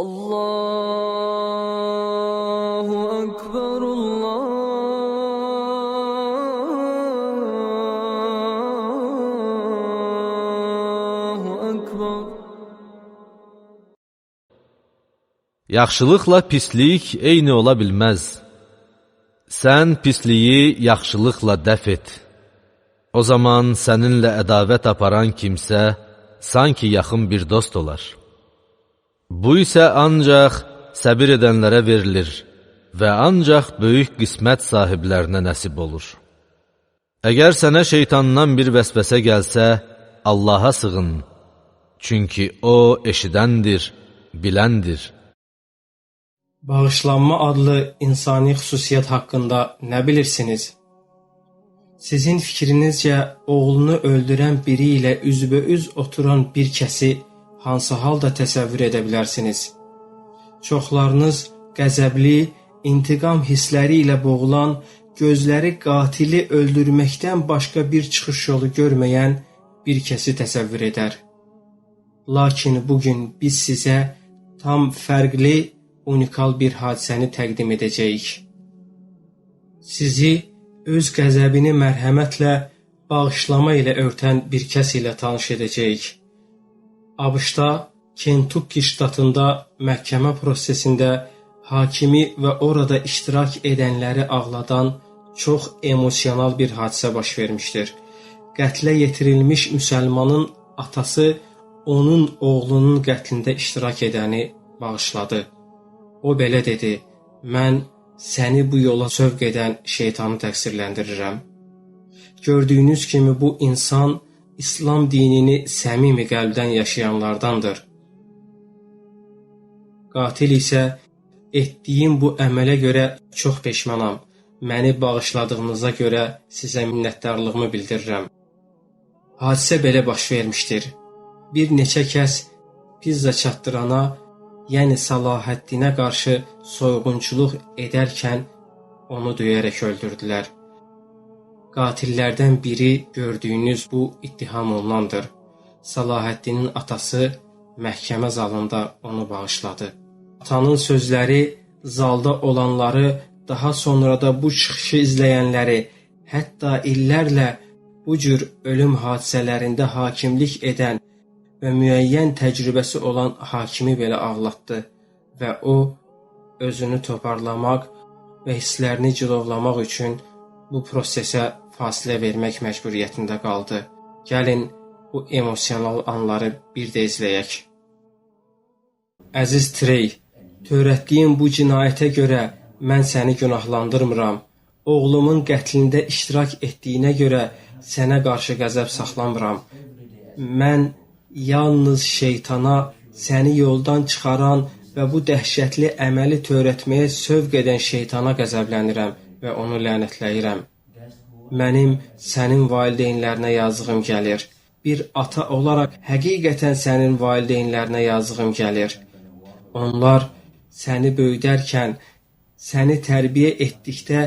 Allahu Ekber Allahu Ekber Yaxşılıqla pislik eyni ola bilməz. Sən pisliyi yaxşılıqla dəf et. O zaman səninlə ədavət aparan kimsə sanki yaxın bir dost olar.'' Bu isə ancaq səbir edənlərə verilir və ancaq böyük qismət sahiblərinə nəsib olur. Əgər sənə şeytandan bir vəsvəsə gəlsə, Allaha sığın. Çünki O eşidəndir, biləndir. Bağışlanma adlı insani xüsusiyyət haqqında nə bilirsiniz? Sizin fikrinizcə oğlunu öldürən biri ilə üzbəüz oturan bir kəsi hansı halda təsəvvür edə bilərsiniz? Çoxlarınız qəzəbli, intiqam hissləri ilə boğulan, gözləri qatili öldürməkdən başqa bir çıxış yolu görməyən bir kəsi təsəvvür edər. Lakin bu gün biz sizə tam fərqli, unikal bir hadisəni təqdim edəcəyik. Sizi öz qəzəbini mərhəmətlə, bağışlama ilə örtən bir kəs ilə tanış edəcəyik. ABŞ-da Kentukki ştatında məhkəmə prosesində hakimi və orada iştirak edənləri ağladan çox emosional bir hadisə baş vermişdir. Qətlə yetirilmiş müsəlmanın atası onun oğlunun qətlində iştirak edəni bağışladı. O belə dedi: "Mən səni bu yola sövq edən şeytanı təqsirləndirirəm. Gördüyünüz kimi bu insan İslam dinini səmimi qəlbdən yaşayanlardandır. Qatil isə etdiyim bu əmələ görə çox peşmanam. Məni bağışladığınıza görə sizə minnətdarlığımı bildirirəm. Hadisə belə baş vermişdir. Bir neçə kəs pizza çatdırana, yəni Salahəddinə qarşı soyğunçuluq edərkən onu döyərək öldürdülər. Qatillərdən biri gördüyünüz bu ittiham olunandır. Salahəddinin atası məhkəmə zalında onu bağışladı. Atanın sözləri zalda olanları, daha sonra da bu çıxışı izləyənləri, hətta illərlə bu cür ölüm hadisələrində hakimlik edən və müəyyən təcrübəsi olan hakimi belə ağlatdı və o özünü toparlamaq və hisslərini cilovlamaq üçün bu prosesə fasilə vermək məcburiyyətində qaldı. Gəlin bu emosional anları bir də izləyək. Əziz Trey, törətdiyin bu cinayətə görə mən səni günahlandırmıram. Oğlumun qətlində iştirak etdiyinə görə sənə qarşı qəzəb saxlamıram. Mən yalnız şeytana səni yoldan çıxaran və bu dəhşətli əməli törətməyə sövq edən şeytana qəzəblənirəm və onu lənətləyirəm. Mənim sənin valideynlərinə yazığım gəlir. Bir ata olaraq həqiqətən sənin valideynlərinə yazığım gəlir. Onlar səni böyüdərkən, səni tərbiyə etdikdə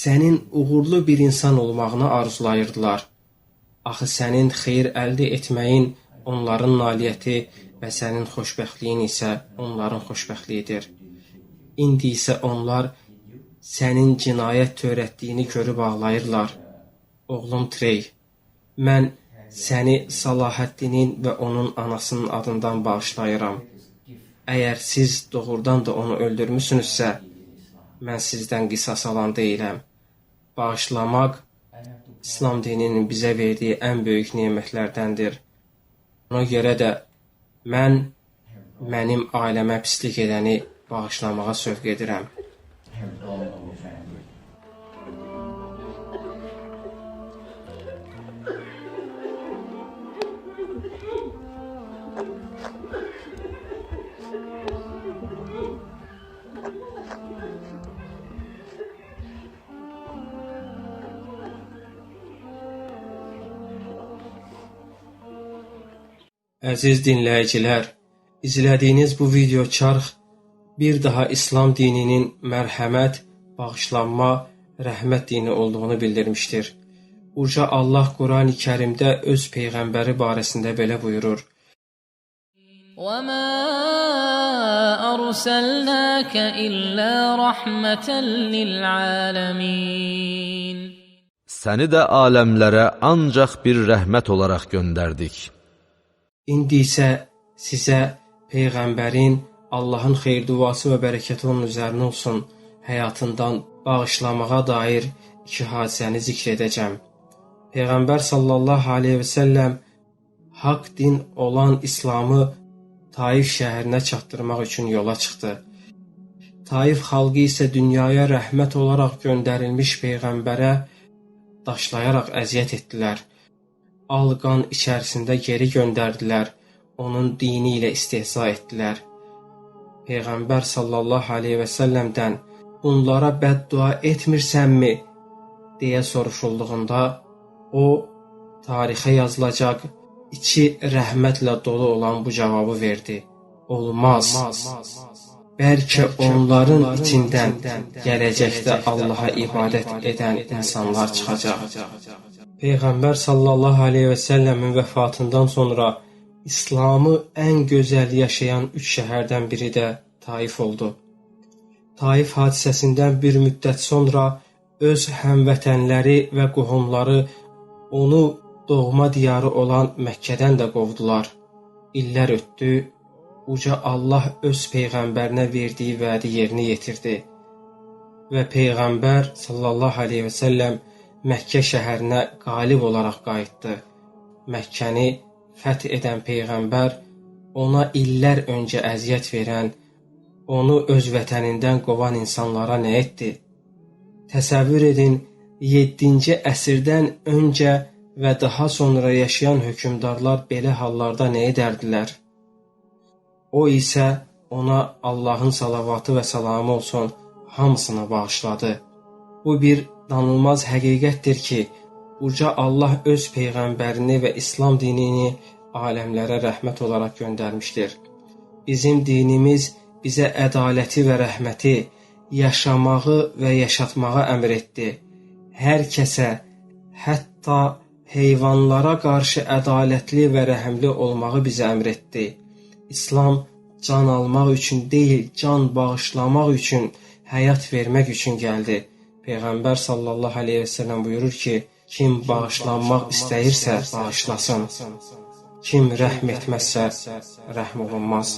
sənin uğurlu bir insan olmağını arzulayırdılar. Axı sənin xeyir əldə etməyin onların nailiyyəti və sənin xoşbəxtliyin isə onların xoşbəxtliyidir. İndi isə onlar sənin cinayət törətdiyini görüb ağlayırlar. Oğlum Trey, mən səni Salahəddinin və onun anasının adından bağışlayıram. Əgər siz doğrudan da onu öldürmüsünüzsə, mən sizdən qisas alan deyiləm. Bağışlamaq İslam dininin bizə verdiyi ən böyük nemətlərdəndir. Ona görə də mən mənim ailəmə pislik edəni bağışlamağa sövq edirəm. Əziz dinləyicilər, izlədiyiniz bu video çarx bir daha İslam dininin mərhəmət, bağışlanma, rəhmət dini olduğunu bildirmişdir. Uca Allah Qurani Kərimdə öz peyğəmbəri barəsində belə buyurur: وما أرسلناك إلا رحمة للعالمين Səni də aləmlərə ancaq bir rəhmət olaraq göndərdik. İndi isə sizə peyğəmbərin Allahın xeyir-duası və bərəkəti onun üzərinə olsun həyatından bağışlamağa dair iki hadisəni zikr edəcəm. Peyğəmbər sallallahu aleyhi və səlləm haqq din olan İslamı Taif şəhərinə çatdırmaq üçün yola çıxdı. Taif xalqı isə dünyaya rəhmət olaraq göndərilmiş peyğəmbərə daşlayaraq əziyyət etdilər. Alqan içərisində geri göndərdilər. Onun dini ilə istehza etdilər. Peyğəmbər sallallahu aleyhi və səlləmdən bunlara bəddua etmirsənmi deyə soruşulduğunda o tarixə yazılacaq içi rəhmətlə dolu olan bu cavabı verdi. Olmaz. Bəlkə onların içindən gələcəkdə Allaha ibadət edən insanlar çıxacaq. Peyğəmbər sallallahu aleyhi və səlləmin vəfatından sonra İslamı ən gözəl yaşayan üç şəhərdən biri də Taif oldu. Taif hadisəsindən bir müddət sonra öz həmvətənləri və qohumları onu doğma diyarı olan Məkkədən də qovdular. İllər ötdü, uca Allah öz peyğəmbərinə verdiyi vədi yerinə yetirdi və peyğəmbər sallallahu əleyhi və səlləm Məkkə şəhərinə qalib olaraq qayıtdı. Məkkəni fəth edən peyğəmbər ona illər öncə əziyyət verən, onu öz vətənindən qovan insanlara nə etdi? Təsəvvür edin, 7-ci əsrdən öncə və daha sonra yaşayan hökmdarlar belə hallarda nə edərdilər? O isə ona Allahın salavatı və salamı olsun hamısını bağışladı. Bu bir danılmaz həqiqətdir ki, uca Allah öz peyğəmbərini və İslam dinini aləmlərə rəhmət olaraq göndərmişdir. Bizim dinimiz bizə ədaləti və rəhməti, yaşamağı və yaşatmağı əmr etdi. Hər kəsə, hətta heyvanlara qarşı ədalətli və rəhimli olmağı bizə əmr etdi. İslam can almaq üçün deyil, can bağışlamaq üçün, həyat vermək üçün gəldi. Peyğəmbər sallallahu əleyhi və səlləm buyurur ki, kim bağışlanmaq istəyirsə, bağışlasın. Kim rəhm etməzsə, rəhm olunmaz.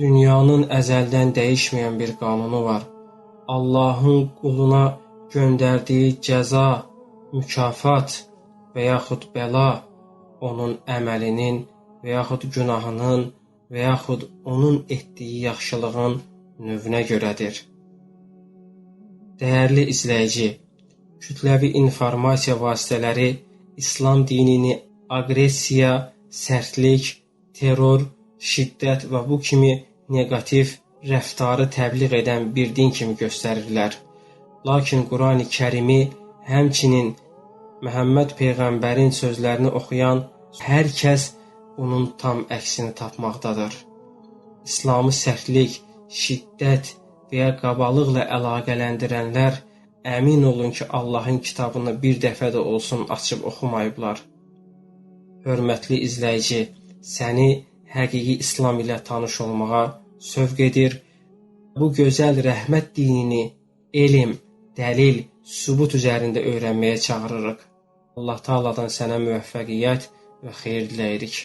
Dünyanın əzəldən dəyişməyən bir qanunu var. Allahın quluna göndərdiyi cəza, mükafat və yaxud bəla onun əməlinin və yaxud günahının və yaxud onun etdiyi yaxşılığın növünə görədir. Dəyərli izləyici, kütləvi informasiya vasitələri İslam dinini aqressiya, sərtlik, terror, şiddət və bu kimi neqativ rəftarı təbliğ edən bir din kimi göstərirlər. Lakin Qurani-Kərimi həmçinin Məhəmməd peyğəmbərin sözlərini oxuyan hər kəs bunun tam əksini tapmaqdadır. İslamı sərtlik, şiddət ya qabalıqla əlaqələndirənlər əmin olun ki, Allahın kitabını bir dəfə də olsun açıb oxumayıblar. Hörmətli izləyici, səni həqiqi İslam ilə tanış olmağa sövq edir. Bu gözəl rəhmət dinini elm, dəlil, sübut üzərində öyrənməyə çağırırıq. Allah Taala'dan sənə müvəffəqiyyət və xeyir diləyirik.